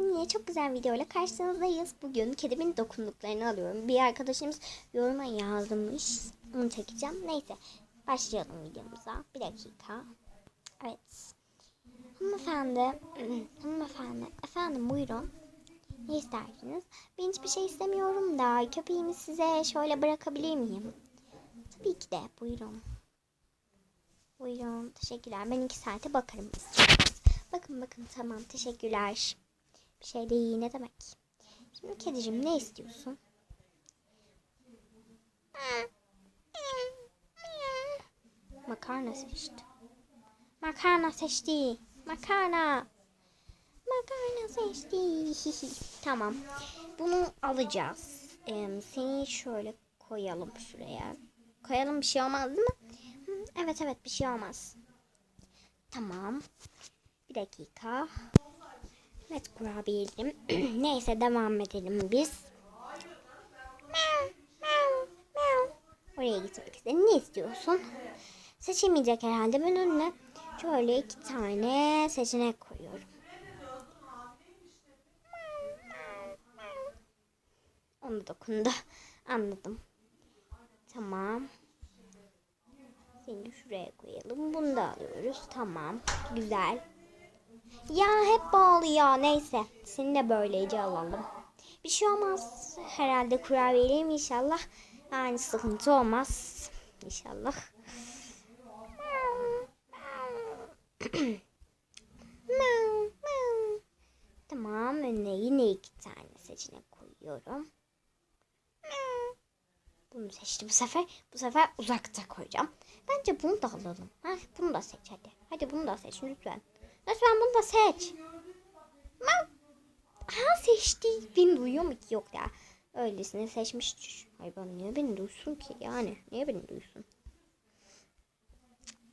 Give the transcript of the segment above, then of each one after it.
yine çok güzel bir videoyla karşınızdayız. Bugün kedimin dokunduklarını alıyorum. Bir arkadaşımız yoruma yazmış. Onu çekeceğim. Neyse başlayalım videomuza. Bir dakika. Evet. Hanımefendi. Hanımefendi. Efendim buyurun. Ne istersiniz? Ben hiçbir şey istemiyorum da köpeğimi size şöyle bırakabilir miyim? Tabii ki de buyurun. Buyurun teşekkürler. Ben iki saate bakarım. Bakın bakın tamam teşekkürler. Bir şey değil ne demek. Şimdi kedicim ne istiyorsun? Makarna seçti. Makarna seçti. Makarna. Makarna seçti. tamam. Bunu alacağız. Ee, seni şöyle koyalım şuraya. Koyalım bir şey olmaz değil mi? Evet evet bir şey olmaz. Tamam. Bir dakika. Evet kurabiyelerim. Neyse devam edelim biz. Oraya gitmek istedim. Ne istiyorsun? Seçemeyecek herhalde. Ben önüne şöyle iki tane seçenek koyuyorum. Onu dokundu. Anladım. Tamam. Seni şuraya koyalım. Bunu da alıyoruz. Tamam. Güzel. Ya hep bağlı ya. Neyse. Seni de böylece alalım. Bir şey olmaz. Herhalde kurabiyeliyim inşallah. Yani sıkıntı olmaz. İnşallah. Tamam. Önüne yine iki tane seçenek koyuyorum. Bunu seçti bu sefer. Bu sefer uzakta koyacağım. Bence bunu da alalım. Ha, bunu da seç hadi. Hadi bunu da seç lütfen. Lütfen bunu da seç. Ha, ha seçti. Beni duyuyor mu ki? Yok ya. Öylesine seçmiş. Hayvan niye beni duysun ki? Yani niye beni duysun?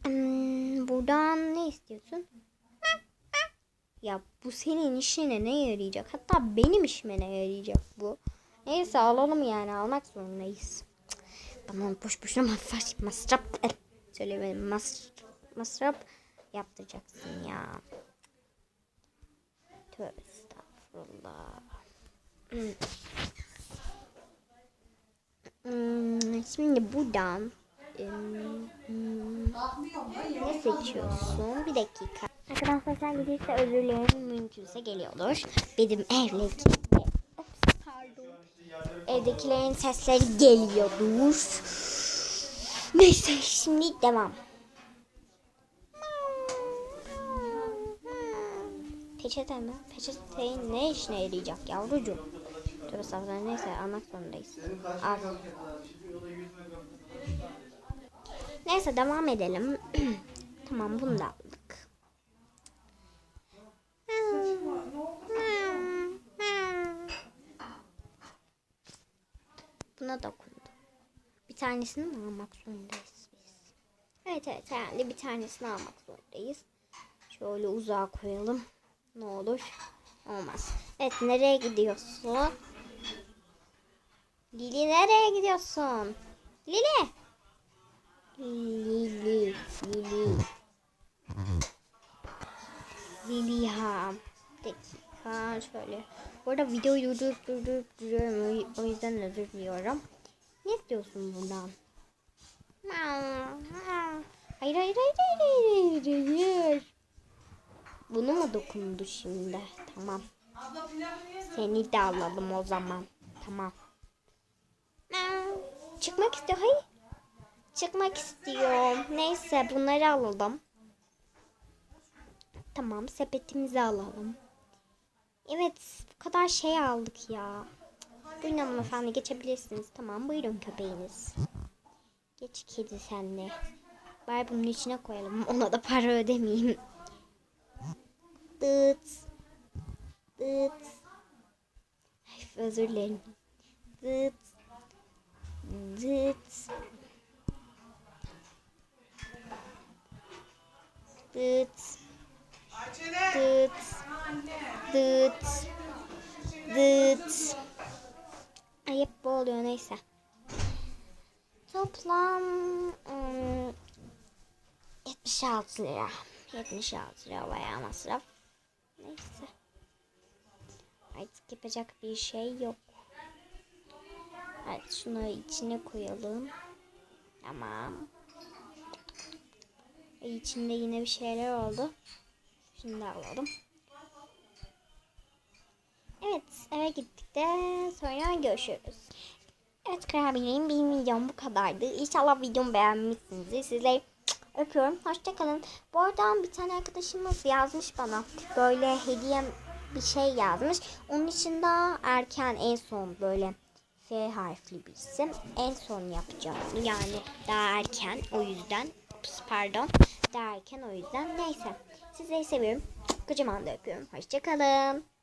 Hmm, buradan ne istiyorsun? Ya bu senin işine ne yarayacak? Hatta benim işime ne yarayacak bu? Neyse alalım yani almak zorundayız. Bana boş boşuna masraf, masraf söylemedim masraf, masraf yaptıracaksın ya. Tövbe estağfurullah. Hmm. Hmm, şimdi buradan hmm, ne seçiyorsun? Bir dakika. Arkadaşlar sen gelirse özür dilerim. Mümkünse geliyordur. Benim Pardon. Evdekilerin sesleri geliyordur. Neyse şimdi devam. Peçete mi? Peçeteyi ne işine yarayacak yavrucuğum? Tövbe estağfurullah neyse almak zorundayız. Al. Neyse devam edelim. tamam bunu da aldık. Buna dokundu. Bir tanesini mi almak zorundayız biz? Evet evet herhalde bir tanesini almak zorundayız. Şöyle uzağa koyalım. Ne olur. Olmaz. Evet nereye gidiyorsun? Lili nereye gidiyorsun? Lili. Lili. Lili. Lili ha. Dakika şöyle. Bu arada videoyu durdurup durdurup duruyorum. O yüzden özür diliyorum. Ne istiyorsun buradan? Hayır hayır hayır hayır hayır hayır. Bunu mu dokundu şimdi? Tamam. Seni de alalım o zaman. Tamam. Çıkmak istiyor. Hayır. Çıkmak istiyor. Neyse bunları alalım. Tamam sepetimizi alalım. Evet bu kadar şey aldık ya. Buyurun hanımefendi geçebilirsiniz. Tamam buyurun köpeğiniz. Geç kedi senle. Bari bunun içine koyalım. Ona da para ödemeyeyim. Dıt. Dıt. Ay, özür dilerim. Dıt. Dıt. Dıt. Dıt. Dıt. Dıt. Ay hep bu oluyor neyse. Toplam ım, 76 lira. 76 lira bayağı masraf. Neyse. Artık yapacak bir şey yok. Evet şunları içine koyalım. Tamam. E, içinde yine bir şeyler oldu. Şunu da alalım. Evet eve gittik de sonra görüşürüz. Evet karabiyelerim benim videom bu kadardı. İnşallah videomu beğenmişsinizdir. Sizleri öpüyorum. Hoşçakalın. Bu arada bir tane arkadaşımız yazmış bana. Böyle hediye bir şey yazmış. Onun için daha erken en son böyle F harfli bir isim. En son yapacağım. Yani daha erken o yüzden. Pardon. Daha erken o yüzden. Neyse. Sizleri seviyorum. Kocaman da öpüyorum. Hoşçakalın.